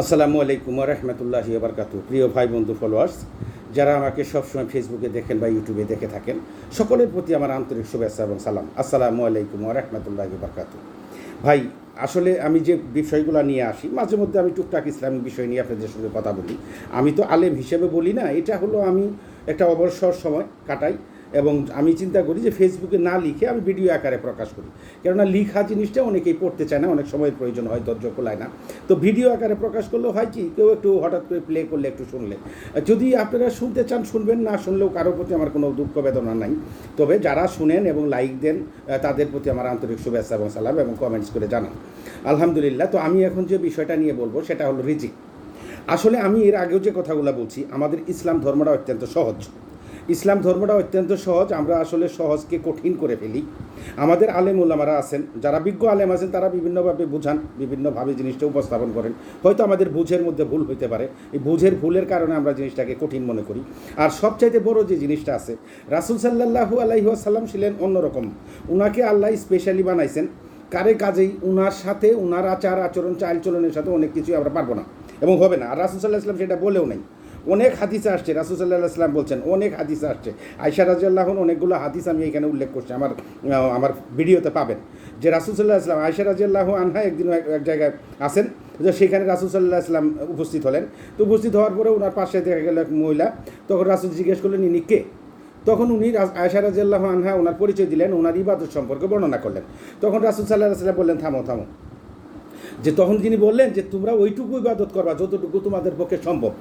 আসসালামু আলাইকুম রহমতুল্লাহি বারকাতু প্রিয় ভাই, বন্ধু ফলোয়ার্স যারা আমাকে সবসময় ফেসবুকে দেখেন বা ইউটিউবে দেখে থাকেন, সকলের প্রতি আমার আন্তরিক শুভেচ্ছা এবং সালাম। আসসালামু আলাইকুম রহমতুল্লাহি বারকাতু ভাই, আসলে আমি যে বিষয়গুলো নিয়ে আসি, মাঝে মধ্যে আমি টুকটাক ইসলামিক বিষয় নিয়ে আপনাদের সঙ্গে কথা বলি। আমি তো আলেম হিসেবে বলি না, এটা হলো আমি একটা অবসর সময় কাটাই এবং আমি চিন্তা করি যে ফেসবুকে না লিখে আমি ভিডিও আকারে প্রকাশ করি। কেননা লিখা জিনিসটা অনেকেই পড়তে চায় না, অনেক সময়ের প্রয়োজন হয়, ধৈর্য খোলায় না। তো ভিডিও আকারে প্রকাশ করলে হয় কি, কেউ একটু হঠাৎ করে প্লে করলে একটু শুনলে। যদি আপনারা শুনতে চান, শুনবেন, না শুনলেও কারোর প্রতি আমার কোনো দুঃখ বেদনা নাই। তবে যারা শুনেন এবং লাইক দেন তাদের প্রতি আমার আন্তরিক শুভেচ্ছা এবং সালাম এবং কমেন্টস করে জানান। আলহামদুলিল্লাহ, তো আমি এখন যে বিষয়টা নিয়ে বলব, সেটা হলো রিজিক। আসলে আমি এর আগেও যে কথাগুলো বলছি, আমাদের ইসলাম ধর্মটা অত্যন্ত সহজ। ইসলাম ধর্মটা অত্যন্ত সহজ, আমরা আসলে সহজকে কঠিন করে ফেলি। আমাদের আলেম ওলামারা আছেন, যারা বিজ্ঞ আলেম আছেন, তারা বিভিন্নভাবে বুঝান, বিভিন্নভাবে জিনিসটা উপস্থাপন করেন। হয়তো আমাদের বুঝের মধ্যে ভুল হইতে পারে, এই বুঝের ভুলের কারণে আমরা জিনিসটাকে কঠিন মনে করি। আর সবচাইতে বড় যে জিনিসটা আছে, রাসুল সাল্লাহু আলাইসাল্লাম ছিলেন অন্যরকম। উনাকে আল্লাহ স্পেশালি বানাইছেন। কারে কাজেই উনার সাথে, উনার আচার আচরণ চাল চলনের সাথে অনেক কিছুই আমরা পারব না এবং হবে না। আর রাসুল সাল্লাহ ইসলাম সেটা বলেও নাই। অনেক হাদিসে আসছে, রাসুল সাল্লাহ ইসলাম বলছেন, অনেক হাদিসে আসছে। আয়সা রাজিয়াল্লাহন অনেকগুলো হাদিস আমি এখানে উল্লেখ করছি, আমার আমার ভিডিওতে পাবেন। যে রাসুল সাল্লাহ ইসলাম আয়সা রাজিয়াল্লাহ আনহা একদিন এক জায়গায় আসেন, যে সেখানে রাসুল সাল্লাহ ইসলাম উপস্থিত হলেন। তো উপস্থিত হওয়ার পরে ওনার পাশে দেখা গেল এক মহিলা, তখন রাসুল জিজ্ঞেস করলেন, ইনি কে? তখন উনি আয়সা রাজিয়াল্লাহ আনহা ওনার পরিচয় দিলেন, ওনার ইবাদত সম্পর্কে বর্ণনা করলেন। তখন রাসুল সাল্লাহ সাল্লাম বললেন, থামো থামো। যে তখন তিনি বললেন যে, তোমরা ওইটুকু ইবাদত করবা, যতটুকু তোমাদের পক্ষে সম্ভব।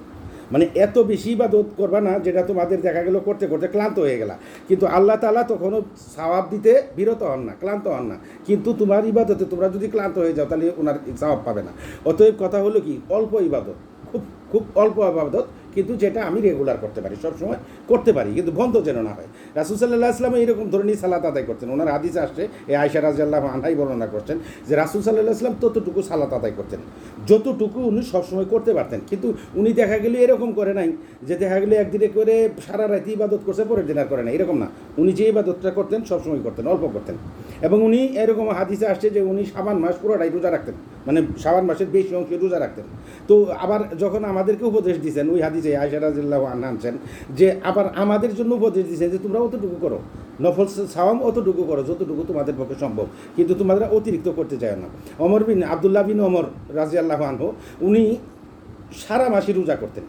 মানে এত বেশি ইবাদত করবা না, যেটা তোমাদের দেখা গেলো করতে করতে ক্লান্ত হয়ে গেলা। কিন্তু আল্লাহ তালা তখনও সওয়াব দিতে বিরত হন না, ক্লান্ত হন না। কিন্তু তোমার ইবাদতে তোমরা যদি ক্লান্ত হয়ে যাও, তাহলে ওনার সওয়াব পাবে না। অতএব কথা হলো কি, অল্প ইবাদত, খুব খুব অল্প ইবাদত। কিন্তু যেটা আমি রেগুলার করতে পারি, সবসময় করতে পারি, কিন্তু বন্ধ যেন না হয়। রাসুল সাল্লাহ আসলাম এইরকম ধরনের সালাত আদায় করতেন। ওনার হাদিস আসছে, এই আয়সা রাজিয়াল্লাহ আনহাই বর্ণনা করছেন যে রাসুল সাল্লাহ আসলাম ততটুকু সালাত আদায় করতেন। যতটুকু উনি সবসময় করতে পারতেন। কিন্তু উনি দেখা গেলে এরকম করে নাই যে দেখা গেলে একদিনে করে সারা রাতি ইবাদত করছে, পরের দিন আর করে না এরকম না। উনি যে ইবাদতটা করতেন, সবসময় করতেন, অল্প করতেন। এবং উনি এরকম হাদিসে আসছে যে উনি সাবান মাস পুরোটাই রোজা রাখতেন। মানে সাবান মাসের বেশি অংশে রোজা রাখতেন। তো আবার যখন আমাদেরকে উপদেশ দিয়েছেন ওই হাদিসে আয়সা রাজিল্লাহ আনছেন যে আবার আমাদের জন্য উপদেশ দিয়েছেন যে তোমরা অতটুকু করো। নফল সাওয়াম অতটুকু করো যতটুকু তোমাদের পক্ষে সম্ভব। কিন্তু তোমাদের অতিরিক্ত করতে চায় না। অমর বিন আবদুল্লাহ বিন অমর রাজিয়াল্লাহ আনহু, উনি সারা মাসে রোজা করতেন।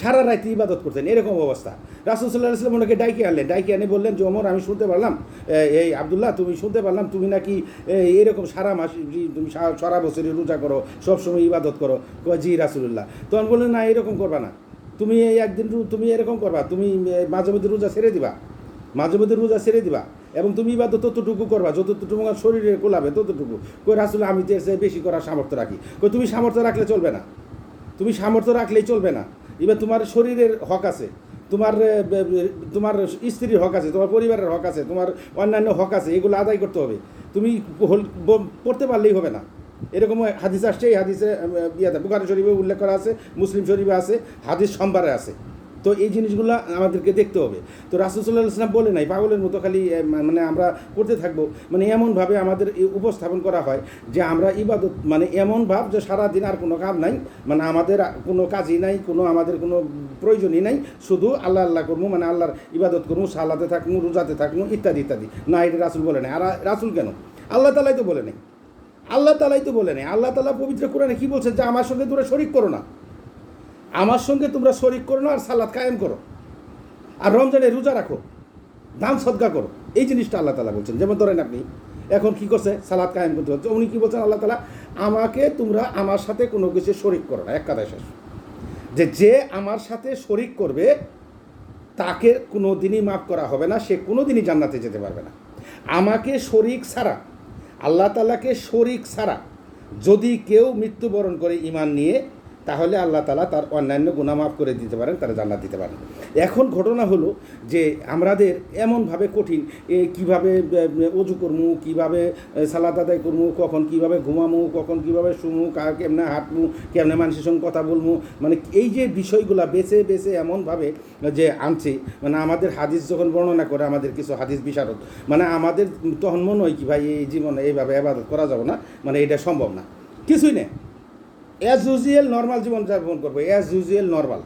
সারা রাতে ইবাদত করতেন, এরকম অবস্থা। রাসুল সাল্লাহ আসলাম ওনাকে ডাইকে আনলেন, ডাইকে আনে বললেন, যে অমর আমি শুনতে পারলাম এই আবদুল্লাহ, তুমি শুনতে পারলাম, তুমি নাকি এরকম সারা মাস তুমি সারা বছরই রোজা করো, সবসময় ইবাদত করো। জি রাসুল্লাহ তখন বললেন, না, এরকম করবা না। তুমি এই একদিন তুমি এরকম করবা, তুমি মাঝে মধ্যে রোজা ছেড়ে দিবা, মাঝে মধ্যে রোজা ছেড়ে দিবা এবং তুমি ইবাদত ততটুকু করবা, যতটুকু তোমার শরীরে কোলাবে ততটুকু। কই রাসুল, আমি চেয়ে বেশি করার সামর্থ্য রাখি। কই তুমি সামর্থ্য রাখলে চলবে না। তুমি সামর্থ্য রাখলেই চলবে না। এবার তোমার শরীরের হক আছে, তোমার তোমার স্ত্রীর হক আছে, তোমার পরিবারের হক আছে, তোমার অন্যান্য হক আছে, এগুলো আদায় করতে হবে। তুমি পড়তে পারলেই হবে না। এরকম হাদিস আসছে, এই হাদিসে ইয়াতে বুখারি শরীফে উল্লেখ করা আছে, মুসলিম শরীফে আছে, হাদিস সম্বারে আছে। তো এই জিনিসগুলো আমাদেরকে দেখতে হবে। তো রাসুসাল্লাহ ইসলাম বলে নাই, পাগলের মতো খালি মানে আমরা করতে থাকব। মানে এমনভাবে আমাদের উপস্থাপন করা হয় যে আমরা ইবাদত মানে এমন ভাব যে সারাদিন আর কোনো কাজ নাই মানে আমাদের কোনো কাজই নাই, কোনো আমাদের কোনো প্রয়োজনই নাই, শুধু আল্লাহ আল্লাহ করব মানে আল্লাহর ইবাদত করব সালাতে থাকব রোজাতে থাকব ইত্যাদি ইত্যাদি। না, এটা রাসুল বলে নাই। আর রাসুল কেন? আল্লাহ তালাই তো বলে নেই। আল্লাহ তালাই তো বলে নেই। আল্লাহ তালা পবিত্র করে কোরআনে কী বলছে? যে আমার সঙ্গে তোমরা শরিক করো না। আমার সঙ্গে তোমরা শরিক করো না, আর সালাদ কায়েম করো। আর রমজানে রোজা রাখো, দান সদ্গা করো। এই জিনিসটা আল্লাহ তালা বলছেন। যেমন ধরেন আপনি, এখন কি করছে? সালাদ কায়েম করতে হচ্ছে। উনি কী বলছেন? আল্লাহ তালা আমাকে তোমরা আমার সাথে কোনো কিছু শরিক করো না। এক কথায় শেষ। যে যে আমার সাথে শরিক করবে, তাকে কোনো দিনই মাফ করা হবে না। সে কোনো দিনই জান্নাতে যেতে পারবে না। আমাকে শরিক ছাড়া, আল্লাহ তালাকে শরিক ছাড়া, যদি কেউ মৃত্যুবরণ করে ইমান নিয়ে তাহলে আল্লাহ তালা তার অন্যান্য গুণা মাফ করে দিতে পারেন, তারা জান্নাত দিতে পারেন। এখন ঘটনা হলো যে আমাদের এমনভাবে কঠিন, এ কীভাবে অজু করমু, কীভাবে সালাদ আদায় করমু, কখন কীভাবে ঘুমামু, কখন কীভাবে শুমু, কার কেমনে হাঁটমু, কেমনে মানুষের সঙ্গে কথা বলমু মানে এই যে বিষয়গুলো বেছে বেছে এমনভাবে যে আনছে মানে আমাদের হাদিস যখন বর্ণনা করে, আমাদের কিছু হাদিস বিশারদ মানে আমাদের তখন মনে হয় কি ভাই, এই জীবনে এইভাবে আবাদত করা যাবে না মানে এটা সম্ভব না। কিছুই নেই। অ্যাজ ইউজুয়াল নর্মাল জীবনযাপন করব অ্যাজ ইউজুয়াল নর্মাল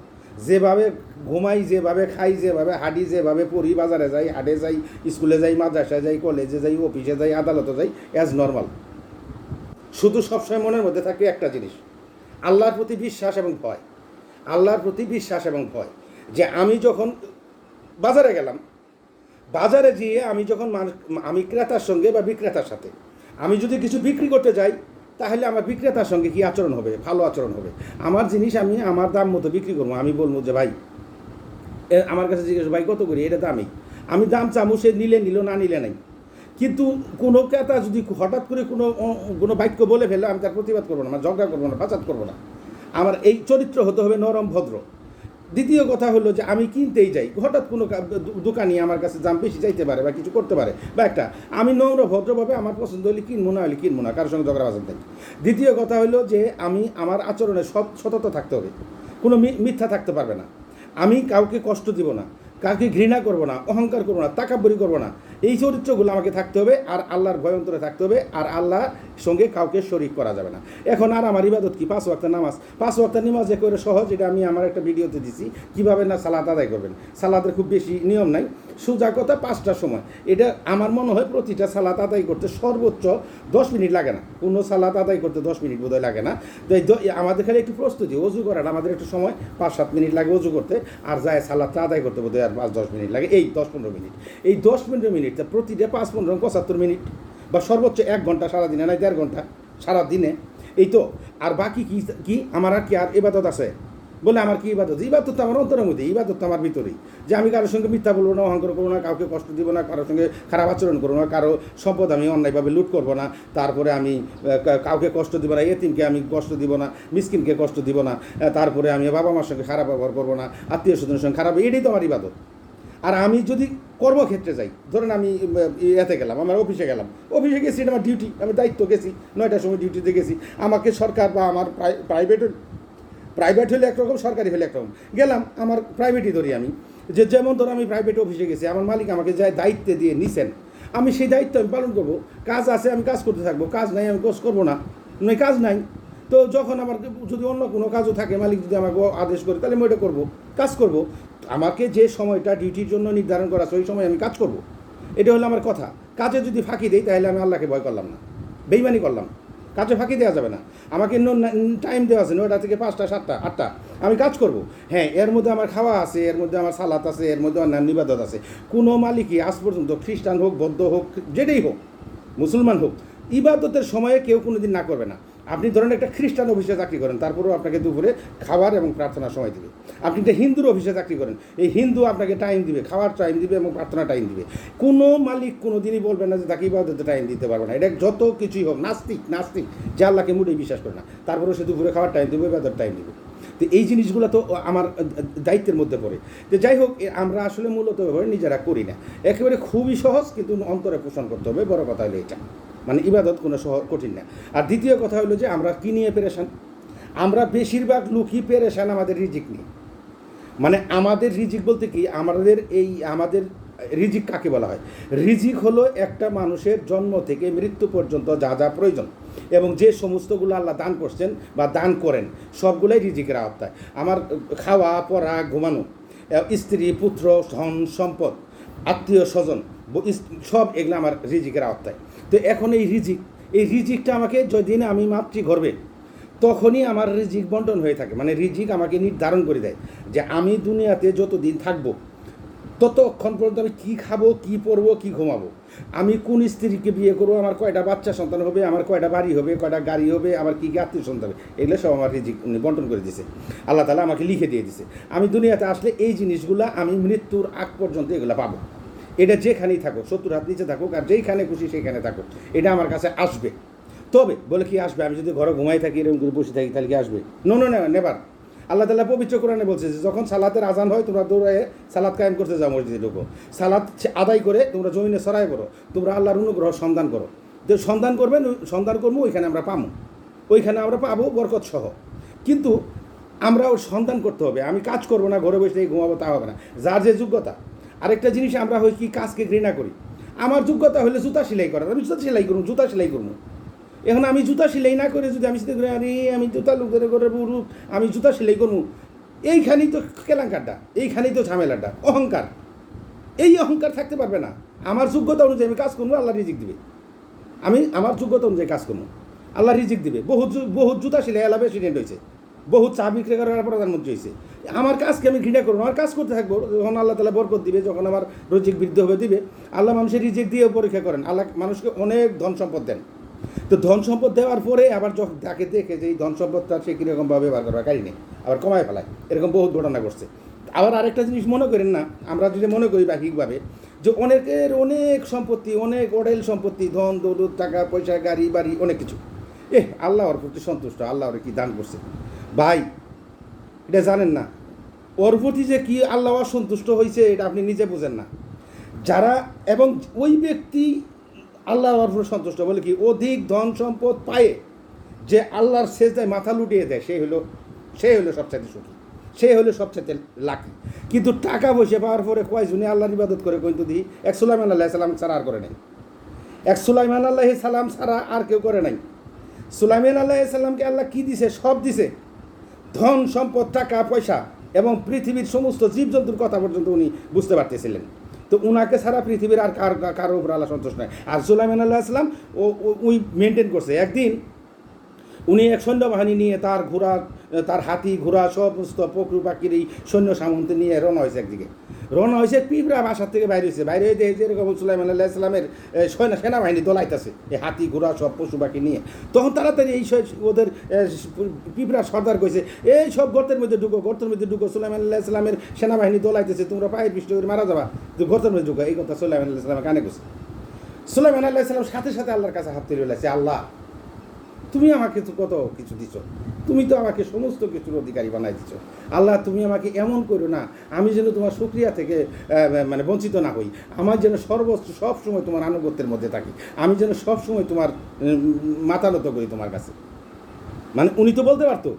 যেভাবে ঘুমাই, যেভাবে খাই, যেভাবে হাঁটি, যেভাবে পড়ি, বাজারে যাই, হাটে যাই, স্কুলে যাই, মাদ্রাসায় যাই, কলেজে যাই, অফিসে যাই, আদালতে যাই অ্যাজ নর্মাল শুধু সবসময় মনের মধ্যে থাকে একটা জিনিস, আল্লাহর প্রতি বিশ্বাস এবং ভয়। আল্লাহর প্রতি বিশ্বাস এবং ভয়। যে আমি যখন বাজারে গেলাম, বাজারে গিয়ে আমি যখন আমি ক্রেতার সঙ্গে বা বিক্রেতার সাথে, আমি যদি কিছু বিক্রি করতে যাই তাহলে আমার বিক্রেতার সঙ্গে কী আচরণ হবে? ভালো আচরণ হবে। আমার জিনিস আমি আমার দাম মতো বিক্রি করব। আমি বলব যে, ভাই আমার কাছে জিজ্ঞেস ভাই, কত করি? এটা দামি আমি। দাম চামু সে নিলে নিল, না নিলে নাই। কিন্তু কোনো ক্রেতা যদি হঠাৎ করে কোনো কোনো বাক্য বলে ফেললে আমি তার প্রতিবাদ করব না, আমার ঝগড়া করব না বাচাত করব না। আমার এই চরিত্র হতে হবে নরম ভদ্র। দ্বিতীয় কথা হলো যে আমি কিনতেই যাই। হঠাৎ কোনো দোকানি আমার কাছে দাম বেশি চাইতে পারে বা কিছু করতে পারে। বা একটা, আমি নম্র ভদ্রভাবে আমার পছন্দ হলে কিনবো, না হলে কিনবো না, কারোর সঙ্গে ঝগড়া বাজার থাকি দ্বিতীয় কথা হলো যে আমি, আমার আচরণে সব সততা থাকতে হবে। কোনো মিথ্যা থাকতে পারবে না। আমি কাউকে কষ্ট দিব না। কাউকে ঘৃণা করব না, অহংকার করব না তাকাব্বরি করব না। এই চরিত্রগুলো আমাকে থাকতে হবে আর আল্লাহর ভয় অন্তরে থাকতে হবে আর আল্লাহর সঙ্গে কাউকে শরিক করা যাবে না। এখন আর আমার ইবাদত কি? পাঁচ ওয়াক্ত নামাজ। পাঁচ ওয়াক্ত নামাজ করে সহজ, এটা আমি আমার একটা ভিডিওতে দিছি। কীভাবে না সালাত আদায় করবেন? সালাতের খুব বেশি নিয়ম নাই। সোজা কথা পাঁচটার সময়। এটা আমার মনে হয় প্রতিটা সালাত আদায় করতে সর্বোচ্চ দশ মিনিট লাগে না। কোনো সালাত আদায় করতে দশ মিনিট বোধহয় লাগে না। আমাদের খালি একটু প্রস্তুতি, অজু করাটা আমাদের একটু সময়, পাঁচ সাত মিনিট লাগে অজু করতে। আর যায় সালাদটা আদায় করতে বোধহয় আর পাঁচ, দশ মিনিট লাগে। এই দশ পনেরো মিনিট। এই দশ পনেরো মিনিট তা প্রতিটা পাঁচ পনেরো, পঁচাত্তর মিনিট বা সর্বোচ্চ এক ঘণ্টা সারাদিনে নয় দেড় ঘণ্টা সারাদিনে। এই তো, আর বাকি কি কি? আমার আর কি আর এবাদত আছে? বলে আমার কি ইবাদত? ইবাদত আমার অন্তরের মধ্যে, ইবাদত আমার ভিতরেই। যে আমি কারোর সঙ্গে মিথ্যা বলব না, অহংকার করব না, কাউকে কষ্ট দিব না, কারোর সঙ্গে খারাপ আচরণ করব না, কারও সম্পদ আমি অন্যায়ভাবে লুট করব না, তারপরে আমি কাউকে কষ্ট দিব না, এতিমকে আমি কষ্ট দিব না, মিসকিনকে কষ্ট দিব না তারপরে আমি বাবা মার সঙ্গে খারাপ ব্যবহার করব না, আত্মীয় স্বজনের সঙ্গে খারাপ, এটাই তো আমার ইবাদত। আর আমি যদি কর্মক্ষেত্রে যাই, ধরেন আমি এতে গেলাম, আমার অফিসে গেলাম, অফিসে গেছি, এটা আমার ডিউটি আমি দায়িত্ব গেছি, নয়টার সময় ডিউটিতে গেছি, আমাকে সরকার বা আমার প্রাইভেট প্রাইভেট হলে একরকম, সরকারি হলে একরকম। গেলাম, আমার প্রাইভেটই ধরি আমি। যে যেমন ধরো আমি প্রাইভেট অফিসে গেছি, আমার মালিক আমাকে যা দায়িত্বে দিয়ে নিছেন। আমি সেই দায়িত্ব আমি পালন করব। কাজ আছে, আমি কাজ করতে থাকব। কাজ নাই, আমি কাজ করব না। নয় কাজ নাই। তো যখন আমার যদি অন্য কোনো কাজও থাকে, মালিক যদি আমাকে আদেশ করে, তাহলে আমি ওইটা করব, কাজ করব। আমাকে যে সময়টা ডিউটির জন্য নির্ধারণ করা সেই সময় আমি কাজ করব। এটা হলো আমার কথা। কাজে যদি ফাঁকি দিই, তাহলে আমি আল্লাহকে ভয় করলাম না। বেইমানি করলাম। কাজে ফাঁকি দেওয়া যাবে না। আমাকে টাইম দেওয়া আছে, নয়টা থেকে পাঁচটা, সাতটা, আটটা। আমি কাজ করব। হ্যাঁ এর মধ্যে আমার খাওয়া আছে, এর মধ্যে আমার সালাত আছে, এর মধ্যে অন্যান্য নিবাদত আছে। কোনো মালিকই আজ পর্যন্ত খ্রিস্টান হোক, বৌদ্ধ হোক, যেটাই হোক, মুসলমান হোক, ইবাদতের সময়ে কেউ কোনো দিন না করবে না। আপনি ধরেন একটা খ্রিস্টান অফিসে চাকরি করেন, তারপরেও আপনাকে দুপুরে খাবার এবং প্রার্থনার সময় দিবে। আপনি একটা হিন্দুর অফিসে চাকরি করেন, এই হিন্দু আপনাকে টাইম দিবে, খাওয়ার টাইম দিবে এবং প্রার্থনা টাইম দিবে। কোনো মালিক কোনো দিনই বলবে না যে তাকে ইবাদতে টাইম দিতে পারবে না। এটা যত কিছুই হোক, নাস্তিক নাস্তিক, যে আল্লাহকে মুটেই বিশ্বাস করে না, তারপরেও সে দুপুরে খাওয়ার টাইম দিবে ইবাদত টাইম দিবে। তো এই জিনিসগুলো তো আমার দায়িত্বের মধ্যে পড়ে। তো যাই হোক আমরা আসলে মূলত নিজেরা করি না। একেবারে খুবই সহজ, কিন্তু অন্তরে পোষণ করতে হবে, বড় কথা হলো এটা। মানে ইবাদত কোনো সহ কঠিন না। আর দ্বিতীয় কথা হলো যে আমরা কি নিয়ে পেরেশান? আমরা বেশিরভাগ লোকই পেরেশান আমাদের রিজিক নিয়ে। মানে আমাদের রিজিক বলতে কি? আমাদের এই আমাদের রিজিক কাকে বলা হয়? রিজিক হলো একটা মানুষের জন্ম থেকে মৃত্যু পর্যন্ত যা যা প্রয়োজন এবং যে সমস্তগুলো আল্লাহ দান করছেন বা দান করেন, সবগুলোই রিজিকের আওতায়। আমার খাওয়া, পড়া, ঘুমানো স্ত্রী, পুত্র, ধন, সম্পদ আত্মীয় স্বজন সব এগুলো আমার রিজিকের আওতায়। তো এখন এই রিজিক, এই রিজিকটা আমাকে যেদিন আমি মাতৃগর্ভে, তখনই আমার রিজিক বন্টন হয়ে থাকে। মানে রিজিক আমাকে নির্ধারণ করে দেয় যে আমি দুনিয়াতে যতদিন থাকব, ততক্ষণ পর্যন্ত আমি কী খাব, কী পরবো, কী ঘুমাবো। আমি কোন স্ত্রীকে বিয়ে করব, আমার কয়টা বাচ্চা সন্তান হবে, আমার কয়টা বাড়ি হবে, কয়টা গাড়ি হবে, আমার কী কী আত্মীয় সন্তান হবে এগুলো সব আমার রিজিক উনি বন্টন করে দিছে। আল্লাহ তালা আমাকে লিখে দিয়ে দিছে। আমি দুনিয়াতে আসলে এই জিনিসগুলো আমি মৃত্যুর আগ পর্যন্ত এগুলো পাবো। এটা যেখানেই থাকুক, সত্তর হাত নিচে থাকুক আর যেইখানে খুশি সেইখানে থাকুক, এটা আমার কাছে আসবে। তবে বলে কি আসবে? আমি যদি ঘরে ঘুমাই থাকি, এরকম করে বসে থাকি, তাহলে কি আসবে? নো নো নেবার আল্লাহ তালা পবিত্র কোরআনে বলছে যে, যখন সালাতের আজান হয়, তোমরা দৌড়ে সালাদ কায়েম করতে যাও মসজিদে ঢুকো। সালাদ আদায় করে তোমরা জমিনে সরাই করো তোমরা আল্লাহর অনুগ্রহ সন্ধান করো। তো সন্ধান করবেন সন্ধান করব, ওইখানে আমরা পাবো। ওইখানে আমরা পাবো বরকত সহ কিন্তু আমরা ওর সন্ধান করতে হবে। আমি কাজ করব না, ঘরে বসে থেকে ঘুমাবো, তা হবে না। যার যে যোগ্যতা আরেকটা জিনিস আমরা হয় কি কাজকে ঘৃণা করি। আমার যোগ্যতা হলে জুতা সেলাই করার, আমি জুতা সেলাই করুন জুতা সেলাই করব এখন আমি জুতা সেলাই না করে যদি আমি চিন্তা করি আরে আমি জুতা লোকের করে রূপ আমি জুতা সেলাই করব এইখানেই তো কেলাঙ্কারটা, এইখানেই তো ঝামেলাটা, অহংকার। এই অহংকার থাকতে পারবে না। আমার যোগ্যতা অনুযায়ী আমি কাজ করব আল্লাহ রিজিক দিবে। আমি, আমার যোগ্যতা অনুযায়ী কাজ করব আল্লাহ রিজিক দিবে। বহুত বহুত জুতা সেলাই আল্লাহ প্রেসিডেন্ট হয়েছে। বহুত চা বিক্রি করার প্রধানমন্ত্রী হয়েছে। আমার কাজকে আমি ঘৃণা করব আমার কাজ করতে থাকব, যখন আল্লাহ তালা বরকত দিবে, যখন আমার রোজিক বৃদ্ধি হবে, দিবে, আল্লাহ মানুষের রিজিক দিয়ে পরীক্ষা করেন, আল্লাহ মানুষকে অনেক ধন সম্পদ দেন। তো ধন সম্পদ দেওয়ার পরে আবার যখন তাকে দেখে যে এই ধন সম্পদটা সে কীরকমভাবে ব্যবহার করার কারি নেই, আবার কমায় ফেলায়, এরকম বহুত ঘটনা ঘটছে। আবার আরেকটা জিনিস মনে করেন না, আমরা যদি মনে করি বাহিকভাবে যে অনেকের অনেক সম্পত্তি, অনেক অডেল সম্পত্তি, ধন, দৌলত, টাকা, পয়সা, গাড়ি, বাড়ি, অনেক কিছু। এহ, আল্লাহর প্রতি সন্তুষ্ট আল্লাহ ওরে কি দান করছে। ভাই, এটা জানেন না। ওর প্রতি যে কি আল্লাহ সন্তুষ্ট হয়েছে এটা আপনি নিজে বুঝেন না। যারা, এবং ওই ব্যক্তি আল্লাহ ওর সন্তুষ্ট, বলে কি, অধিক ধন সম্পদ পায়ে যে আল্লাহর শেষদায় মাথা লুটিয়ে দেয় সেই হলো, সে হলো সবচাইতে সুখী সে হলো সবচাইতে লাকি। কিন্তু টাকা পয়সা পাওয়ার পরে কয় কয়জনে আল্লাহর ইবাদত করে কিন্তু দিই এক সুলাইমান আল্লাহ সালাম ছাড়া আর করে নাই। এক সুলাইমান আল্লাহ সালাম ছাড়া আর কেউ করে নাই। সুলাইমান আল্লাহ সাল্লামকে আল্লাহ কী দিছে? সব দিছে। ধন, সম্পদ, টাকা, পয়সা এবং পৃথিবীর সমস্ত জীবজন্তুর কথা পর্যন্ত উনি বুঝতে পারতেছিলেন। তো উনাকে ছাড়া পৃথিবীর আর কার, কারও উপর আল্লাহ সন্তুষ্ট নয়। আর সুলাইমান আল্লাহ আসলাম ও উই মেনটেন করছে। একদিন উনি এক সৈন্যবাহিনী নিয়ে তার ঘোড়া, তার হাতি, ঘোড়া সমস্ত পকরু পাখির এই সৈন্য সামন্ত নিয়ে রওনা হয়েছে একদিকে। রওনা হয়েছে পিঁপড়া বাসার থেকে বাইরে হয়েছে। বাইরে হয়ে দেখে যে এরকম সুলাইমান আল্লাহ ইসলামের সৈন্য, সেনাবাহিনী দোলাইতেছে, এই হাতি, ঘোড়া, সব পশু পাখি নিয়ে। তখন তাড়াতাড়ি এই ওদের পিঁপড়া সর্দার কইছে, এই সব গর্তের মধ্যে ঢুকো, গর্তের মধ্যে ঢুকো, সুলাইমান আল্লাহ ইসলামের সেনাবাহিনী দোলাইতেছে, তোমরা পায়ের পৃষ্ঠ করে মারা যাবা। তো গর্তের মধ্যে ঢুকো। এই কথা সুলাইমান আল্লাহ ইসলামের কানে কইছে। সুলাইমান আল্লাহ ইসলাম সাথে সাথে আল্লাহর কাছে হাত তুলে আল্লাহ তুমি আমাকে তো কত কিছু দিছ? তুমি তো আমাকে সমস্ত কিছুর অধিকারী বানাই দিছ। আল্লাহ তুমি আমাকে এমন করো না আমি যেন তোমার সুক্রিয়া থেকে মানে বঞ্চিত না হই। আমার যেন সর্বোচ্চ সব সময় তোমার আনুগত্যের মধ্যে থাকি। আমি যেন সব সময় তোমার উম, মাথা নত করি তোমার কাছে। মানে উনি তো বলতে পারতো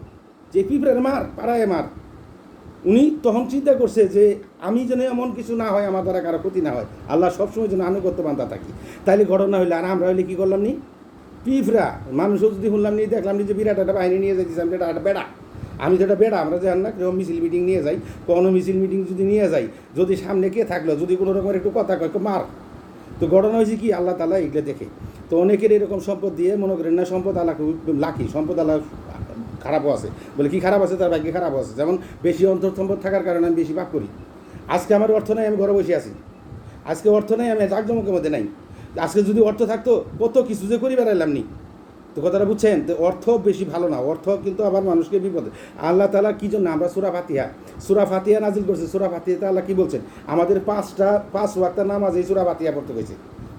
যে পিঁপড়ের মার পাড়ায় মার। উনি তখন চিন্তা করছে যে আমি যেন এমন কিছু না হয় আমার দ্বারা কারও ক্ষতি না হয়। আল্লাহ সবসময় যেন আনুগত্য বান্ধা থাকি। তাইলে ঘটনা হইলে আর আমরা হইলে কী করলাম নি? পিঁপড়া। মানুষও যদি শুনলাম নিয়ে দেখলাম যে বিরাট একটা বাহিনী নিয়ে যাইতেছে, আমি এটা একটা বেড়া। আমি তো একটা বেড়া, আমরা জান না কেউ মিছিল মিটিং নিয়ে যাই, কোনো মিছিল মিটিং যদি নিয়ে যাই, যদি সামনে কে থাকল, যদি কোনো রকমের একটু কথা কয় মার। তো ঘটনা হয়েছে কি, আল্লাহ তালা এগুলো দেখে। তো অনেকের এরকম সম্পদ দিয়ে মনে করেন না, সম্পদ আল্লাহ খুব লাকি, সম্পদ আল্লাহ খারাপও আছে। বলে কি খারাপ আছে? তার ভাগ্যে খারাপ আছে। যেমন বেশি অন্তর সম্পদ থাকার কারণে আমি বেশি পাপ করি। আজকে আমার অর্থ নাই, আমি ঘরে বসে আছি। আজকে অর্থ নাই, আমি জাকজমকের মধ্যে নাই। আজকে যদি অর্থ থাকতো, কত কিছু যে করি বেড়াইলাম নি। তো কথাটা বুঝছেন? তো অর্থ বেশি ভালো না। অর্থ কিন্তু আবার মানুষকে বিপদে। আল্লাহ তালা কী জন্য? আমরা সুরা ফাতিহা। সুরা ফাতিহা নাজিল করছে। সুরা ফাতিহাতে আল্লাহ কী বলছেন? আমাদের পাঁচটা, পাঁচ ওয়াক্তা নামাজ এই সুরা ফাতিহা পড়তে গেছে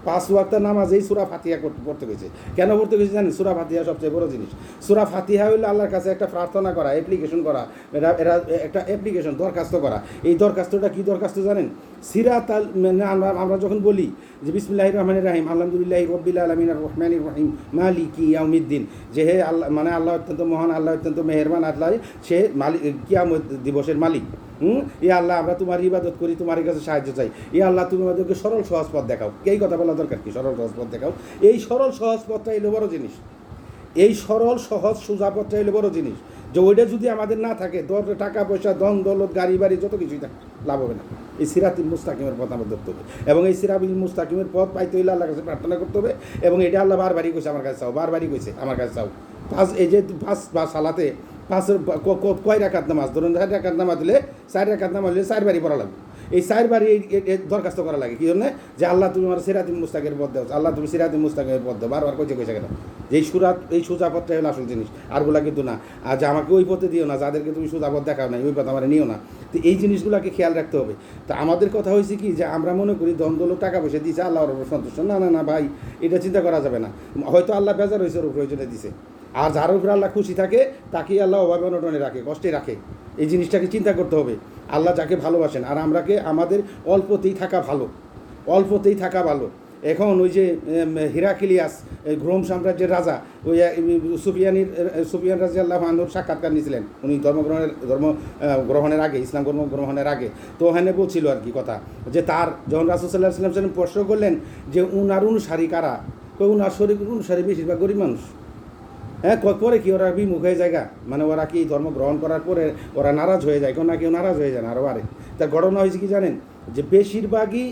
পাঁচ ওয়াক্তা নামাজ এই সুরা ফাতিহা পড়তে গেছে। কেন পড়তে গেছে জানেন? সুরা ফাতিহা সবচেয়ে বড় জিনিস। সুরা ফাতিহা হইলে আল্লাহর কাছে একটা প্রার্থনা করা অ্যাপ্লিকেশন করা, এরা এরা একটা অ্যাপ্লিকেশন দরখাস্ত করা। এই দরখাস্তটা কি দরখাস্ত জানেন? সিরাত আল মানে আমরা আমরা যখন বলি যে বিসমিল্লাহ রহমান রাহিম, আলহামদুলিল্লাহ রব্বিল আলমিন রহমান রহিম, মালিকি ইয়াউমিদ্দিন, যে হে আল্লাহ মানে আল্লাহ অত্যন্ত মহান, আল্লাহ অত্যন্ত মেহেরবান আল্লাহ সে মালিক কিয়ামত দিবসের মালিক। হুম? ই আল্লাহ, আমরা তোমার ইবাদত করি, তোমার কাছে সাহায্য চাই। ই আল্লাহ, তুমি আমাদেরকে সরল সহজ পথ দেখাও। এই কথা বলা দরকার কি? সরল সহজ পথ দেখাও। এই সরল সহজ পথটা এলো বড় জিনিস। এই সরল সহজ সোজা পথটা এলো বড় জিনিস। যে ওইটা যদি আমাদের না থাকে, দর, টাকা পয়সা দন দৌলত, গাড়ি, বাড়ি, যত কিছুই থাকে, লাভ হবে না। এই সিরাতিল মুস্তাকিমের পথ আমাদের ধরতে হবে। এবং এই সিরাবিল মুস্তাকিমের পথ পাইতে হইলে আল্লাহর কাছে প্রার্থনা করতে হবে। এবং এটা আল্লাহ বারবারই কইছে আমার কাছে চাও, বারবারই কইছে আমার কাছে চাও। পাঁচ এই যে পাঁচ বা সালাতে পাঁচের কয় রাখাত নামাজ? ধরুন চার রাখাত নামাজ দিলে চার রাখাত নামাজ দিলে চার বাড়ি পড়া লাগবে। এই চার বাড়ি দরখাস্ত করা লাগে। কি জন্য? যে আল্লাহ তুমি আমার সিরাতিল মুস্তাকের পথ দাও। আল্লাহ তুমি সিরাতিল মুস্তাকের পথ দাও। বারবার কইছে কইছে কেন? যে এই সুরাত এই সোজা হলো আসল জিনিস। আরগুলা কিন্তু না। আর যে আমাকে ওই পথে দিও না যাদেরকে তুমি সোজাপথ দেখাও না ওই পথ আমার নিও না। তো এই জিনিসগুলোকে খেয়াল রাখতে হবে। তো আমাদের কথা হয়েছে কি, যে আমরা মনে করি দ্বন্দ্ব টাকা পয়সা দিয়েছে, আল্লাহর সন্তুষ্ট। না না না ভাই, এটা চিন্তা করা যাবে না। হয়তো আল্লাহ বেজার হয়েছে ওর প্রয়োজনে দিছে। আর যার উপরে আল্লাহ খুশি থাকে, তাকেই আল্লাহ অভাবে অনটনে রাখে, কষ্টে রাখে। এই জিনিসটাকে চিন্তা করতে হবে। আল্লাহ যাকে ভালোবাসেন, আর আমরাকে আমাদের অল্পতেই থাকা ভালো। অল্পতেই থাকা ভালো। এখন ওই যে হিরাকিলিয়াস গ্রোম সাম্রাজ্যের রাজা, ওই সুফিয়ানির সুফিয়ান রাজি আল্লাহ আনুর সাক্ষাৎকার নিয়েছিলেন। উনি ধর্মগ্রহণের ধর্ম গ্রহণের আগে, ইসলাম ধর্ম গ্রহণের আগে। তো ওখানে বলছিল আর কি কথা, যে তার, যখন রাসুসাল্লাহ সাল্লাম সাল্লাম প্রশ্ন করলেন যে, উনার অনুসারী কারা? কই, উনার শরীর, অনুসারে বেশিরভাগ গরিব মানুষ। হ্যাঁ করে কি? ওরা বিমুখ হয়ে জায়গা মানে ওরা কি ধর্ম গ্রহণ করার পরে ওরা নারাজ হয়ে যায়? কেউ না কেউ নারাজ হয়ে যায় না আরও আরে তার ঘটনা হয়েছে কি জানেন? যে বেশিরভাগই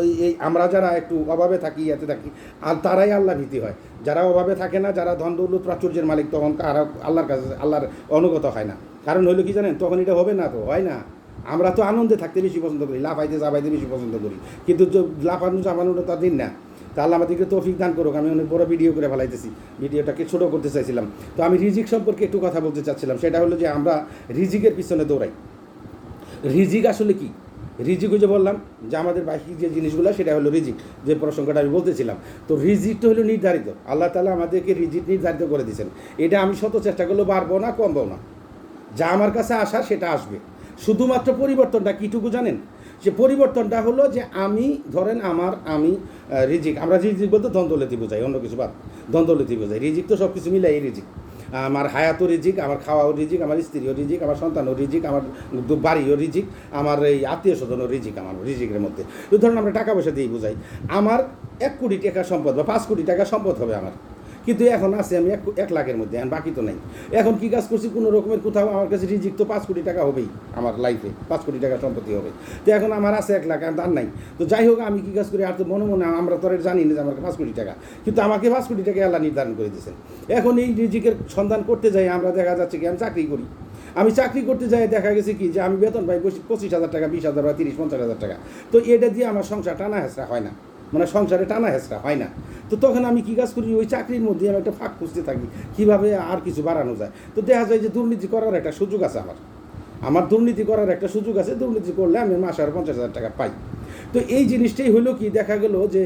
ওই এই আমরা যারা একটু অভাবে থাকি ইয়াতে থাকি, আর তারাই আল্লাহ ভীতি হয়। যারা অভাবে থাকে না, যারা ধন দৌলত, প্রাচুর্যের মালিক, তখন কারা আল্লাহর কাছে, আল্লাহর অনুগত হয় না। কারণ হইল কি জানেন? তখন এটা হবে না তো, হয় না। আমরা তো আনন্দে থাকতে বেশি পছন্দ করি, লাফাইতে জাবাইতে বেশি পছন্দ করি। কিন্তু লাফানো জামানোটা তো আর দিন না। তা আল্লাহ আমাদেরকে তৌফিক দান করুক, আমি অনেক বড় ভিডিও করে ফেলাইতেছি, ভিডিওটাকে ছোট করতে চাইছিলাম। তো আমি রিজিক সম্পর্কে একটু কথা বলতে চাচ্ছিলাম, সেটা হলো যে আমরা রিজিকের পিছনে দৌড়াই। রিজিক আসলে কি? রিজিক যে বললাম, যে আমাদের বাকি যে জিনিসগুলো, সেটা হলো রিজিক, যে প্রসঙ্গটা আমি বলতেছিলাম। তো রিজিকটা হলো নির্ধারিত, আল্লাহ তালা আমাদেরকে রিজিক নির্ধারিত করে দিয়েছেন। এটা আমি শত চেষ্টা করলেও বাড়বো না, কমবো না। যা আমার কাছে আসা সেটা আসবে। শুধুমাত্র পরিবর্তনটা কীটুকু জানেন? যে পরিবর্তনটা হলো যে আমি, ধরেন আমার, আমি রিজিক, আমরা রিজিক বলতে দ্বন্দ্বলতি বোঝাই, অন্য কিছু বাদ। দ্বন্দ্বলতি বোঝাই, রিজিক তো সব কিছু মিলাই রিজিক। আমার হায়াতও রিজিক, আমার খাওয়াও রিজিক, আমার স্ত্রীও রিজিক, আমার সন্তানও রিজিক, আমার বাড়িও রিজিক, আমার এই আত্মীয় স্বজনও রিজিক আমার, রিজিকের মধ্যে। ধরুন আমরা টাকা পয়সা দিয়েই বোঝাই, আমার এক কোটি টাকা সম্পদ বা পাঁচ কোটি টাকা সম্পদ হবে আমার। কিন্তু এখন আছে, আমি এক এক লাখের মধ্যে এখন বাকি তো নাই। এখন কি কাজ করছি? কোনো রকমের কোথাও আমার কাছে রিজিক তো পাঁচ কোটি টাকা হবেই আমার লাইফে পাঁচ কোটি টাকা সম্পত্তি হবে। তো এখন আমার আছে এক লাখ, আর নাই। তো যাই হোক, আমি কি কাজ করি? আর তো মনে মনে আমরা তো জানি না যে আমার পাঁচ কোটি টাকা। কিন্তু আমাকে পাঁচ কোটি টাকা আল্লাহ নির্ধারণ করে দিয়েছেন। এখন এই রিজিকের সন্ধান করতে যাই, আমরা দেখা যাচ্ছে কি, আমি চাকরি করি। আমি চাকরি করতে যাই, দেখা গেছে কি যে আমি বেতন পাই পঁচিশ- হাজার টাকা, বিশ হাজার বা তিরিশ পঞ্চাশ হাজার টাকা। তো এটা দিয়ে আমার সংসার টানা হেঁচড়া হয় না। মানে সংসারে টানা হেঁচড়া, হয় না? তো তখন আমি কী কাজ করি? ওই চাকরির মধ্যে আমি একটা ফাঁক খুঁজতে থাকি, কীভাবে আর কিছু বাড়ানো যায়? তো দেখা যায় যে দুর্নীতি করার একটা সুযোগ আছে আমার। আমার দুর্নীতি করার একটা সুযোগ আছে, দুর্নীতি করলে আমি মাসে আর পঞ্চাশ হাজার টাকা পাই। তো এই জিনিসটাই হলো কি, দেখা গেল যে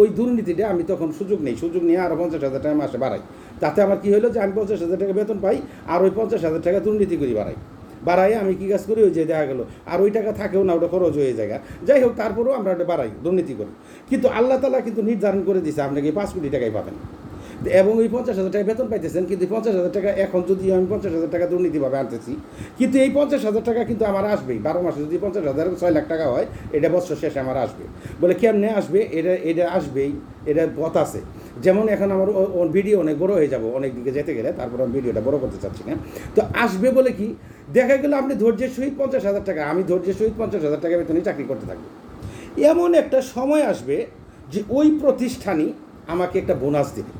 ওই দুর্নীতিটা আমি তখন সুযোগ নেই, সুযোগ নিয়ে আরও পঞ্চাশ হাজার টাকা মাসে বাড়াই। তাতে আমার কী হলো যে আমি পঞ্চাশ হাজার টাকা বেতন পাই, আর ওই পঞ্চাশ হাজার টাকা দুর্নীতি করি বাড়াই। বাড়াই, আমি কী কাজ করি? ওই যে দেখা গেলো। আর ওই টাকা থাকেও না, ওটা খরচ হয়ে যায়। যাই হোক, তারপরেও আমরা ওটা বাড়াই, দুর্নীতি করি। কিন্তু আল্লাহ তালা কিন্তু নির্ধারণ করে দিছে আপনাকে পাঁচ কোটি টাকাই পাবেন। এবং এই পঞ্চাশ হাজার টাকা বেতন পাইতেছেন, কিন্তু পঞ্চাশ হাজার টাকা এখন যদি আমি পঞ্চাশ হাজার টাকা দুর্নীতিভাবে আনতেছি, কিন্তু এই পঞ্চাশ হাজার টাকা কিন্তু আমার আসবেই। বারো মাসে যদি পঞ্চাশ হাজার, ছয় লাখ টাকা হয়, এটা বছর শেষে আমার আসবে। বলে কেমনে আসবে? এটা এটা আসবেই, এটা পথ আছে। যেমন এখন আমার ভিডিও অনেক বড় হয়ে যাব, অনেক দিকে যেতে গেলে, তারপর আমি ভিডিওটা বড় করতে চাচ্ছি না। তো আসবে বলে কি? দেখা গেল আপনি ধৈর্যের সহিত পঞ্চাশ হাজার টাকা, আমি ধৈর্যের সহিত পঞ্চাশ হাজার টাকা বেতনে চাকরি করতে থাকব। এমন একটা সময় আসবে যে ওই প্রতিষ্ঠানই আমাকে একটা বোনাস দেবে।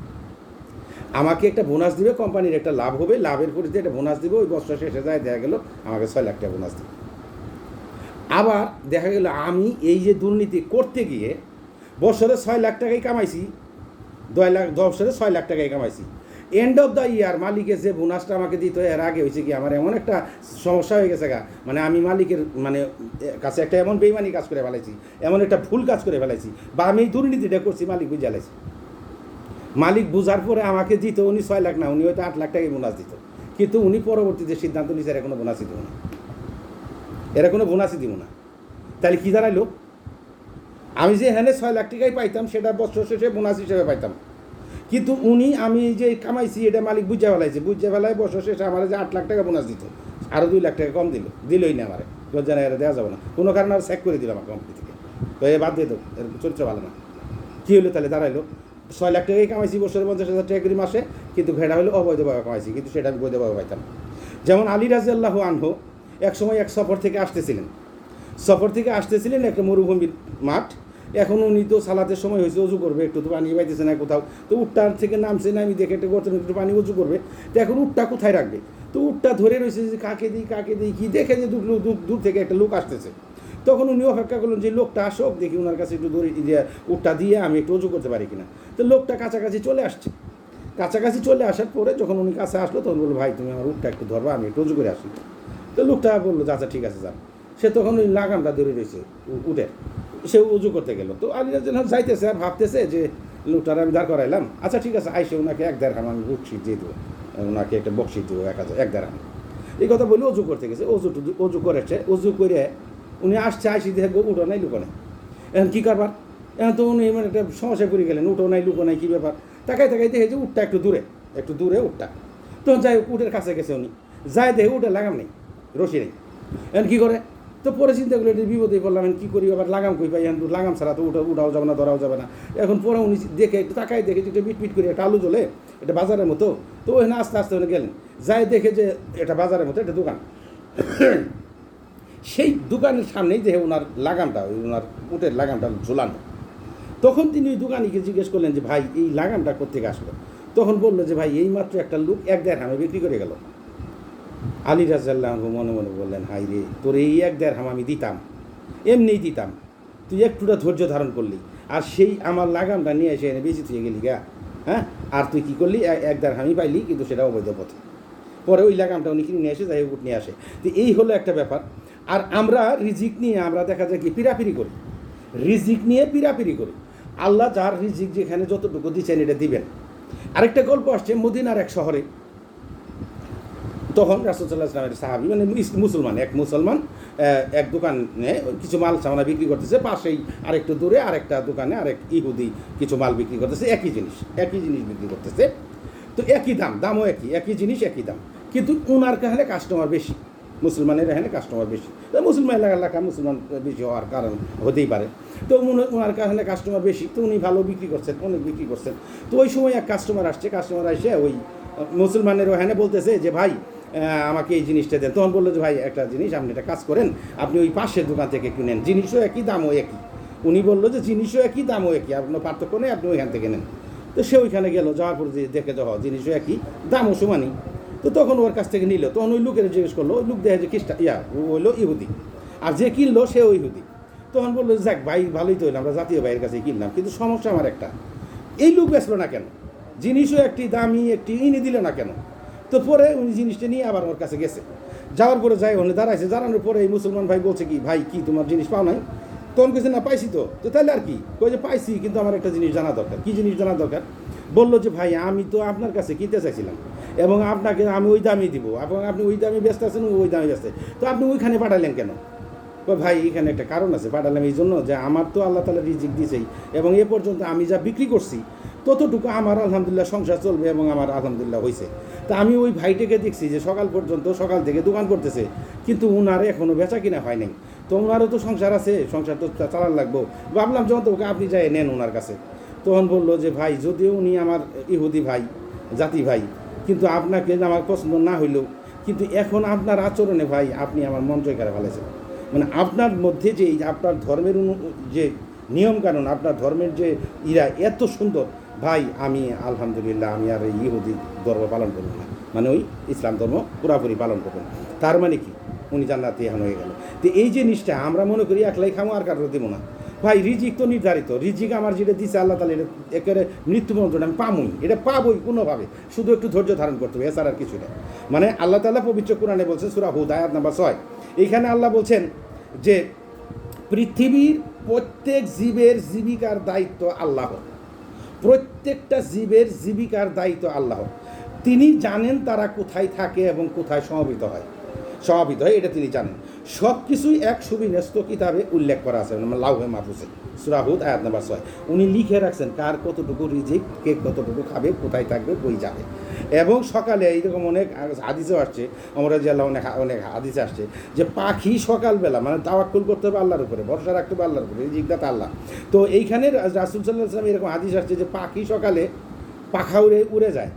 আমাকে একটা বোনাস দিবে, কোম্পানির একটা লাভ হবে, লাভের পরিধি একটা বোনাস দিবে, ওই বছর শেষে যায় দেখা গেল আমাকে ছয় লাখ টাকা বোনাস দেবে। আবার দেখা গেল আমি এই যে দুর্নীতি করতে গিয়ে বছরে ছয় লাখ টাকাই কামাইছি দশ লাখ বছরে ছয় লাখ টাকাই কামাইছি। এন্ড অফ দ্য ইয়ার মালিকের যে বোনাসটা আমাকে দিত এর আগে হয়েছে কি, আমার এমন একটা সমস্যা হয়ে গেছে গা। মানে আমি মালিকের মানে কাছে একটা এমন বেইমানি কাজ করে ফেলাইছি, এমন একটা ভুল কাজ করে ফেলাইছি, বা আমি দুর্নীতিটা করছি, মালিক বুঝে ফেলাইছি মালিক বুঝার পরে আমাকে দিত, উনি ছয় লাখ না, উনি হয়তো আট লাখ টাকাই বোনাস দিত। কিন্তু উনি পরবর্তীতে সিদ্ধান্ত নিয়েছে, এরা কোনো বোনাসই দিব না। এরা কোনো বোনাসই দিব না। তাহলে কী দাঁড়াইলো? আমি যে এখানে ছয় লাখ টাকাই পাইতাম, সেটা বছর শেষে বোনাস হিসেবে পাইতাম। কিন্তু উনি, আমি যে কামাইছি, এটা মালিক বুঝে ফেলাইছে। বুঝে ফেলায় বছর শেষে আমার যে আট লাখ টাকা বোনাস দিত। আরও দুই লাখ টাকা কম দিল। দিলই না আমার। লজ্জা এরা দেওয়া যাবে না। কোনো কারণে আর চেক করে দিল আমার কোম্পানি থেকে। তো এ বাদ দিয়ে দেবো এর চরিত্র ভালো না। কী হলো তাহলে? দাঁড়াইলো। ছয় লাখ টাকাই কামাইছি, বছরে পঞ্চাশ হাজার টাকা করে মাসে। কিন্তু ভেড়া হলো অবৈধভাবে কামাইছি। কিন্তু সেটা আমি বৈধভাবে পাইতাম। যেমন আলী রাজি আল্লাহ আনহো এক সময় এক সফর থেকে আসতেছিলেন। সফর থেকে আসতেছিলেন একটা মরুভূমির মাঠ। এখন উনি তো সালাতের সময় হয়েছে, অজু করবে, একটু তো পানি পাইতেছে না কোথাও। তো উটটার থেকে নামছে না, আমি দেখে একটা গর্তের একটু পানি উঁচু করবে। তো এখন উটটা কোথায় রাখবে? তো উটটা ধরে রয়েছে যে কাকে দিই কাকে দিই, কি দেখে যে দূর দূর থেকে একটা লোক আসতেছে। তখন উনি অপেক্ষা করলেন যে লোকটা আসুক, দেখি ওনার কাছে একটু দড়ি দিয়ে উটটা দিয়ে আমি একটু উঁচু করতে পারি কিনা। তো লোকটা কাছাকাছি চলে আসছে। কাছাকাছি চলে আসার পরে যখন উনি কাছে আসলো, তখন বলল, ভাই, তুমি আমার উটটা একটু ধরবা, আমি একটু উঁচু করে আসি। তো লোকটা বলল আচ্ছা ঠিক আছে, যান। সে তখন ওই লাগামটা ধরে রয়েছে উ- উটের। সে উজু করতে গেল। তো আলী রাজন যাইতেছে আর ভাবতেছে যে লোকটার আমি দাঁড় করাইলাম। আচ্ছা ঠিক আছে, আইসে ওনাকে এক দেড় হাম আমি বকশি দিয়ে দেবো। ওনাকে একটা বকশি দেবো, এক হাজার, এক দেড় হাম এই কথা বলে অজু করতে গেছে। অজু অজু করেছে। অজু করে উনি আসছে আসি দেখে উঠো নাই, লুকো নাই। এখন কী করবার? এখন তো উনি মানে একটা সমস্যায় পড়ে গেলেন। উঠো নাই, লুকো নাই, কী ব্যাপার? তাকাই তাকাই দেখে যে উঠটা একটু দূরে একটু দূরে উঠটা তখন যাই উটের কাছে গেছে উনি। যাই দেখে উঠে লাগাম নেই, রশি নেই। এখন কী করে? তো পরে চিন্তা করলে এটা বিপদে পড়লাম কী করি? আবার লাগাম কই পাই এখন লাগাম ছাড়া তো উঠা, উঠাও যাবে না, ধরাও যাবে না। এখন পরে উনি দেখে, একটু তাকাই দেখে যে মিটমিট করে একটা আলু জ্বলে এটা বাজারের মতো। তো ওখানে আস্তে আস্তে ওখানে গেলেন। যাই দেখে যে এটা বাজারের মতো, এটা দোকান। সেই দোকানের সামনেই দেখে ওনার লাগামটা, ওই ওনার উটের লাগামটা ঝোলানো। তখন তিনি ওই দোকানিকে জিজ্ঞেস করলেন যে, ভাই, এই লাগামটা কোথেকে আসলো? তখন বলল যে, ভাই এই মাত্র একটা লোক এক দেড় হামে বিক্রি করে গেল। আলী রাজাল্লাহ মনে মনে বললেন হাই রে, তোর এই এক দেড় হাম আমি দিতাম, এমনিই দিতাম। তুই একটুটা ধৈর্য ধারণ করলি, আর সেই আমার লাগামটা নিয়ে এসে এনে বেশি তুই গেলি গা হ্যাঁ? আর তুই কী করলি? এক- এক দেড় হামি পাইলি, কিন্তু সেটা অবৈধ পথে। পরে ওই লাগামটা উনি কিনে নিয়ে এসে যাই হোক নিয়ে আসে। তো এই হলো একটা ব্যাপার। আর আমরা রিজিক নিয়ে আমরা দেখা যায় কি পিরাপিরি করি। রিজিক নিয়ে পিরাপিরি করি। আল্লাহ যার রিজিক যেখানে যতটুকু দিচ্ছেন, এটা দিবেন। আরেকটা গল্প আসছে, মদিনার এক শহরে। তখন রাসুলসাল্লাহ ইসলামের সাহাবি মানে মুসলমান, এক মুসলমান এক দোকানে কিছু মাল সামানা বিক্রি করতেছে, পাশেই আরেকটু দূরে আরেকটা দোকানে আরেক ইহুদি কিছু মাল বিক্রি করতেছে, একই জিনিস একই জিনিস বিক্রি করতেছে। তো একই দাম, দামও একই একই জিনিস, একই দাম। কিন্তু উনার কাহলে কাস্টমার বেশি, মুসলমানের এখানে কাস্টমার বেশি। মুসলমান এলাকা মুসলমান বেশি হওয়ার কারণ হতেই পারে। তো উনার কাহলে কাস্টমার বেশি, তো উনি ভালো বিক্রি করছেন, অনেক বিক্রি করছেন। তো ওই সময় এক কাস্টমার আসছে কাস্টমার এসে ওই মুসলমানের ওখানে বলতেছে যে, ভাই আমাকে এই জিনিসটা দেন। তখন বলল যে, ভাই, একটা জিনিস, আপনি একটা কাজ করেন, আপনি ওই পাশের দোকান থেকে একটু নেন। জিনিসও একই, দামও একই। উনি বলল যে, জিনিসও একই, দামও একই। আপনার পার্থক্য নেই, আপনি ওইখান থেকে নেন। তো সে ওইখানে গেল, যাওয়ার পর দেখে যাওয়া জিনিসও একই, দামও সমানই। তো তখন ওর কাছ থেকে নিল। তখন ওই লোকের জিজ্ঞেস করল, ওই লোক দেখে যে, খ্রিস্টা ইয়া হইল ইহুদি। আর যে কিনলো সে ওই ইহুদি। তখন বলল, যাক ভাই, ভালোই তো হইল, আমরা জাতীয় ভাইয়ের কাছে কিনলাম, কিন্তু সমস্যা আমার একটা। এই লোক বেচলো না কেন? জিনিসও একটি দামি একটি, ইনি দিল না কেন? তো পরে উনি জিনিসটা নিয়ে আবার ওর কাছে গেছে। যাওয়ার পরে যাই ওখানে দাঁড়াইছে, দাঁড়ানোর পরে এই মুসলমান ভাই বলছে কি, ভাই, কি তোমার জিনিস পাও নাই? তখন কেছে না, পাইছি তো। তো তাহলে আর কি? কই যে পাইছি, কিন্তু আমার একটা জিনিস জানা দরকার। কি জিনিস জানা দরকার? বলল যে, ভাই, আমি তো আপনার কাছে কিনতে চাইছিলাম এবং আপনাকে আমি ওই দামই দিব। এবং আপনি ওই দামে ব্যস্ত আছেন ওই দামে ব্যস্ত তো আপনি ওইখানে পাঠালেন কেন? ভাই, এখানে একটা কারণ আছে, পাঠালাম এই জন্য যে আমার তো আল্লাহ তালা রিজিক দিয়েছেই এবং এ পর্যন্ত আমি যা বিক্রি করছি, ততটুকু আমার আলহামদুলিল্লাহ সংসার চলবে এবং আমার আলহামদুলিল্লাহ হয়েছে তা আমি ওই ভাইটাকে দেখছি যে সকাল পর্যন্ত, সকাল থেকে দোকান করতেছে। কিন্তু উনার এখনও বেচা কিনা হয় নাই। তো ওনারও তো সংসার আছে, সংসার তো চালান লাগবো। ভাবলাম যখন ওকে আপনি যাই নেন ওনার কাছে। তখন বলল যে, ভাই, যদিও উনি আমার ইহুদি ভাই, জাতি ভাই, কিন্তু আপনাকে আমার পছন্দ না হইলেও, কিন্তু এখন আপনার আচরণে ভাই, আপনি আমার মন জয় করে ফেলেছেন। মানে আপনার মধ্যে যে আপনার ধর্মের যে নিয়মকানুন, আপনার ধর্মের যে ইরা এত সুন্দর ভাই, আমি আলহামদুলিল্লাহ, আমি আর এই ইহুদি ধর্ম পালন করব না। মানে ওই ইসলাম ধর্ম পুরাপুরি পালন করব না। তার মানে কি? উনি জান্নাতে এখন হয়ে গেল। তো এই জিনিসটা আমরা মনে করি একলাই খামো আর কারও দেবো না। ভাই, রিজিক তো নির্ধারিত। রিজিক আমার যেটা দিছে আল্লাহ তালা এটা একেবারে মৃত্যু পর্যন্ত আমি পামই। এটা পাবই কোনোভাবে। শুধু একটু ধৈর্য ধারণ করতে হবে, এছাড়া আর কিছু না। মানে আল্লাহ তালা পবিত্র কোরআনে বলছেন সুরা হুদ, আয়াত নাম্বার ছয়। এইখানে আল্লাহ বলছেন যে, পৃথিবীর প্রত্যেক জীবের জীবিকার দায়িত্ব আল্লাহ প্রত্যেকটা জীবের জীবিকার দায়িত্ব আল্লাহ। তিনি জানেন তারা কোথায় থাকে এবং কোথায় সমবেত হয়। সমাপিত হয়, এটা তিনি জানেন। সব কিছুই এক সুবিন্যস্ত কিতাবে উল্লেখ করা আছে মানে লাউহে মাহফুজে। সুরাহুদ আয়াত নাম্বার ছয়। উনি লিখে রাখছেন কার কতটুকু রিজিক, কে কতটুকু খাবে, কোথায় থাকবে, কই যাবে। এবং সকালে এইরকম অনেক হাদিসেও আসছে আমরা জেলা অনেক অনেক হাদিসে আসছে যে পাখি সকালবেলা মানে তাওয়াক্কুল করতে হবে আল্লাহর উপরে, ভরসা রাখতে হবে আল্লাহর উপরে রিজিকদাত আল্লাহ। তো এইখানে রাসুল সাল্লাহ সাল্লাম এরকম হাদিস আসছে যে পাখি সকালে পাখা উড়ে উড়ে যায়।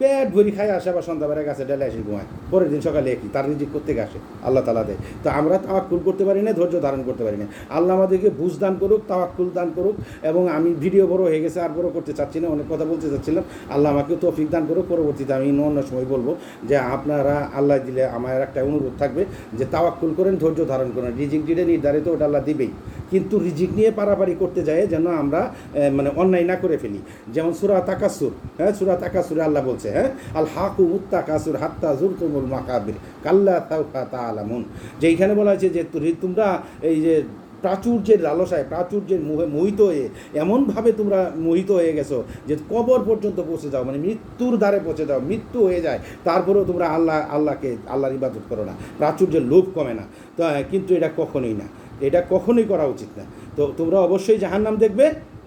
পেট ভরি খায় আসে, আবার সন্ধ্যাবেলা গাছে ডেলে আসে ঘুমায়। পরের দিন সকালে একই, তার রিজিক করতে আসে, আল্লাহ তালা দেয়। তো আমরা তাওয়াক্কুল করতে পারি না, ধৈর্য ধারণ করতে পারি না। আল্লাহ আমাদেরকে বুঝ দান করুক, তাওয়াক্কুল দান করুক, এবং আমি ভিডিও বড় হয়ে গেছে, আর বড় করতে চাচ্ছি না, অনেক কথা বলতে চাচ্ছিলাম। আল্লাহ আমাকে তৌফিক দান করুক, পরবর্তীতে আমি অন্য সময় বলব যে আপনারা আল্লাহ দিলে আমার একটা অনুরোধ থাকবে যে তাওয়াক্কুল করেন, ধৈর্য ধারণ করেন। রিজিক যেটা নির্ধারিত, ওটা আল্লাহ দিবেই। কিন্তু রিজিক নিয়ে পারাপারি করতে যায় যেন আমরা মানে অন্যায় না করে ফেলি। যেমন সুরা তাকাসুর হ্যাঁ সুরা তাকাসুরে আল্লাহ বলছে হ্যাঁ আল হাকু উত্তাকাসুর হাত্তা জুরতুমুল মাকাবির, কাল্লা তাউফা তা আলামুন যে এইখানে বলা হয়েছে যে তোমরা এই যে প্রাচুর্যের লালসায় প্রাচুর্যের মোহে, মোহিত হয়ে, এমনভাবে তোমরা মোহিত হয়ে গেছো যে কবর পর্যন্ত পৌঁছে যাও মানে মৃত্যুর দ্বারে পৌঁছে যাও, মৃত্যু হয়ে যায়, তারপরেও তোমরা আল্লাহ, আল্লাহকে, আল্লাহর ইবাদত করো না। প্রাচুর্যের লোভ কমে না। তো, কিন্তু এটা কখনোই না। এটা কখনোই করা উচিত না। তো তোমরা অবশ্যই জাহান্নাম দেখবে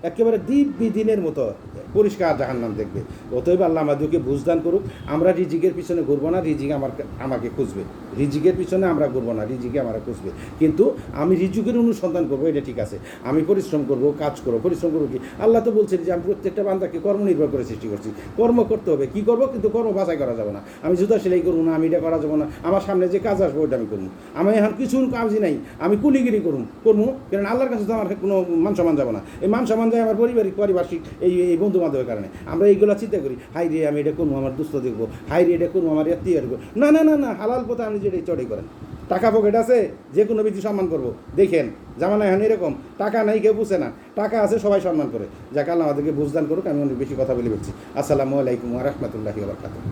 একেবারে দিব্যি দিনের মতো। পরিষ্কার জাহান্নাম দেখবে। অতএব আল্লাহ আমাদেরকে বুঝদান করুক। আমরা রিজিকের পিছনে ঘুরবো না, রিজিক আমার আমাকে খুঁজবে। রিজিকের পিছনে আমরা ঘুরবো না, রিজিকে আমরা খুঁজবে। কিন্তু আমি রিজিকের অনুসন্ধান করব, এটা ঠিক আছে। আমি পরিশ্রম করব, কাজ করব, পরিশ্রম করব কি? আল্লাহ তো বলছেন যে, আমি প্রত্যেকটা বান্দাকে কর্ম নির্ভর করে সৃষ্টি করছি। কর্ম করতে হবে। কি করব? কিন্তু কর্ম বাছাই করা যাবে না। আমি জুতা সেলাই করব না, আমি এটা করা যাব না। আমার সামনে যে কাজ আসব ওটা আমি করব। আমি এখন কিছু কাজই নাই। আমি কুলিগিরি করুম করব। কারণ আল্লাহর কাছে তো আমার কোনো মান সম্মান যাব না। এই মান সম্মান যায় আমার পরিবারিক পারিপার্শ্বিক এই এই বন্ধু বান্ধবের কারণে। আমরা এইগুলো চিন্তা করি হাই রে, আমি এটা করব, আমার দুস্থ দেখব। হাই রে, এটা করব, আমার এত দেখব না না না না, হালাল পথে আপনি যেটা চড়ে করেন। টাকা পকেট আছে যে কোনো ব্যক্তি সম্মান করব। দেখেন, জামানা এখন এরকম, টাকা নাই, কেউ বুঝে না। টাকা আছে, সবাই সম্মান করে। যাকে, আল্লাহ আমাদেরকে বুঝদান করুক, আমি অনেক বেশি কথা বলে বলছি আসসালামু আলাইকুম রহমতুল্লাহি বারকাতুহ।